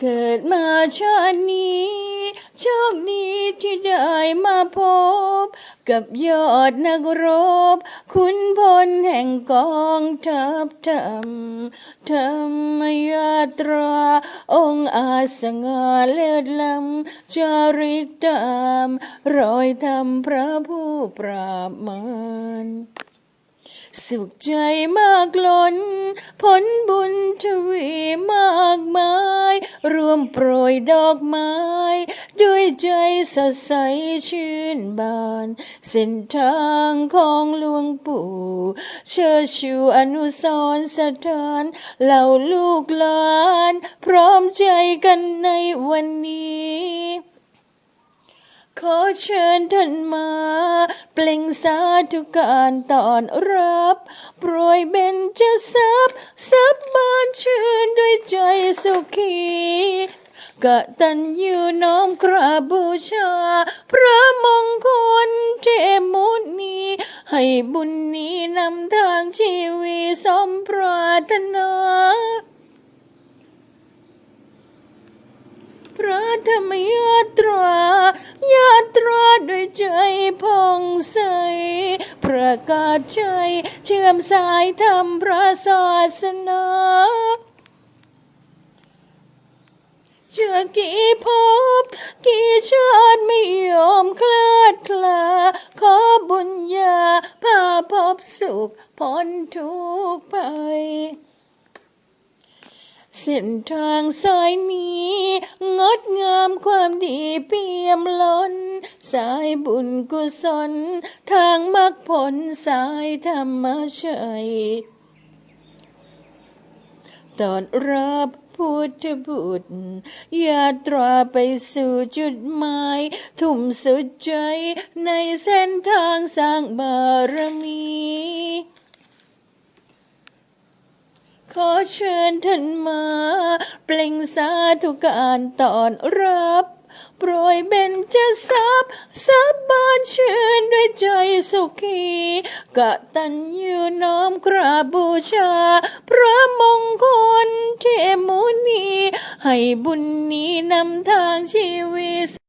เกิดมาชาตินี้โชคดีที่ได้มาพบ กับยอดนักรบ คุณพลแห่งกองทัพธรรมธรรมยาตรา องค์อาสง่าเลิศล้ำจาริกตาม รอยธรรมพระผู้ปราบมาร สุขใจมากล้น ผลบุญทวีมากมาย รวมโปรยดอกไม้ ด้วยใจสดใสชื่นบาน เส้นทางของหลวงปู่ เชิดชูอนุสรสถานเหล่าลูกหลาน พร้อมใจกันในวันนี้ ขอเชิญท่านมา เปล่งสาธุการตอนรับโปรยเบญจทรัพย์สับบานชื่นด้วยใจสุขีกะตันยูน้อมกราบบูชา พระมงคลเทมุนี ให้บุญนี้นำทางชีวิตสมปรารถนาพระธรรมยาตรา ยาตราด้วยใจผ่องใส ประกาศใจเชื่อมสายธรรมพระศาสนาเชื่อกี่ภพกี่ชาติไม่ยอมคลาดคลา ขอบุญญาพาพบสุขพ้นทุกข์ภัย เส้นทางสายนี้ งดงามความดีเปี่ยมล้น สายบุญกุศล ทางมรรคผลสายธรรมชัยตอนรับพุทธบุตรยาตราไปสู่จุดหมาย ทุ่มสุดใจในเส้นทางสร้างบารมี ขอเชิญท่านมา เปล่งสาธุการตอนรับโปรยเบญจทรัพย์สับบานชื่นด้วยใจสุขีกะตันยูน้อมกราบบูชา พระมงคลเทมุนี ให้บุญนี้นำทางชีวิต